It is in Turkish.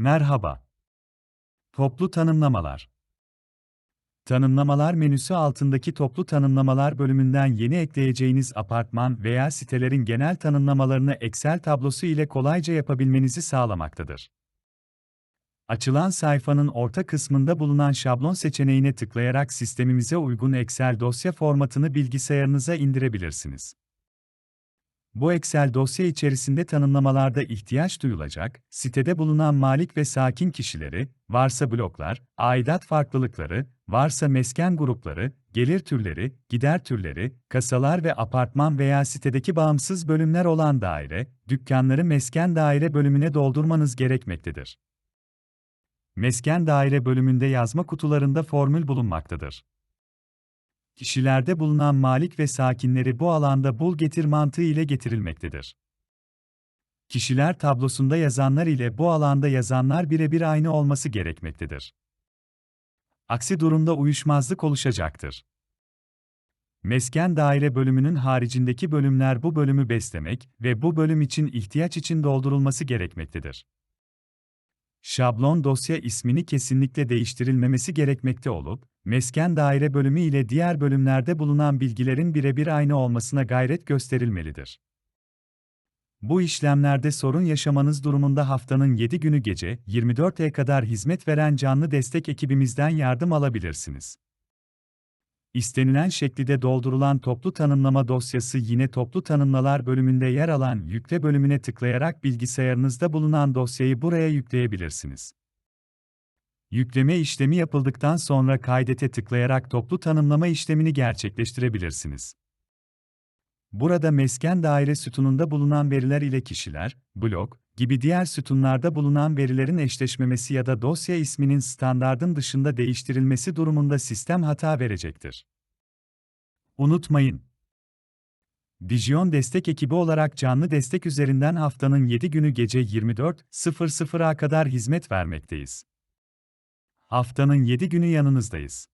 Merhaba. Toplu tanımlamalar. Tanımlamalar menüsü altındaki toplu tanımlamalar bölümünden yeni ekleyeceğiniz apartman veya sitelerin genel tanımlamalarını Excel tablosu ile kolayca yapabilmenizi sağlamaktadır. Açılan sayfanın orta kısmında bulunan şablon seçeneğine tıklayarak sistemimize uygun Excel dosya formatını bilgisayarınıza indirebilirsiniz. Bu Excel dosya içerisinde tanımlamalarda ihtiyaç duyulacak, sitede bulunan malik ve sakin kişileri, varsa bloklar, aidat farklılıkları, varsa mesken grupları, gelir türleri, gider türleri, kasalar ve apartman veya sitedeki bağımsız bölümler olan daire, dükkanları mesken daire bölümüne doldurmanız gerekmektedir. Mesken daire bölümünde yazma kutularında formül bulunmaktadır. Kişilerde bulunan malik ve sakinleri bu alanda bul getir mantığı ile getirilmektedir. Kişiler tablosunda yazanlar ile bu alanda yazanlar birebir aynı olması gerekmektedir. Aksi durumda uyuşmazlık oluşacaktır. Mesken daire bölümünün haricindeki bölümler bu bölümü beslemek ve bu bölüm için ihtiyaç için doldurulması gerekmektedir. Şablon dosya ismini kesinlikle değiştirilmemesi gerekmekte olup, mesken daire bölümü ile diğer bölümlerde bulunan bilgilerin birebir aynı olmasına gayret gösterilmelidir. Bu işlemlerde sorun yaşamanız durumunda haftanın 7 günü gece 24'e kadar hizmet veren canlı destek ekibimizden yardım alabilirsiniz. İstenilen şekilde doldurulan toplu tanımlama dosyası yine toplu tanımlalar bölümünde yer alan yükle bölümüne tıklayarak bilgisayarınızda bulunan dosyayı buraya yükleyebilirsiniz. Yükleme işlemi yapıldıktan sonra kaydete tıklayarak toplu tanımlama işlemini gerçekleştirebilirsiniz. Burada mesken daire sütununda bulunan veriler ile kişiler, blok gibi diğer sütunlarda bulunan verilerin eşleşmemesi ya da dosya isminin standardın dışında değiştirilmesi durumunda sistem hata verecektir. Unutmayın. Dijon destek ekibi olarak canlı destek üzerinden haftanın 7 günü gece 24.00'a kadar hizmet vermekteyiz. Haftanın 7 günü yanınızdayız.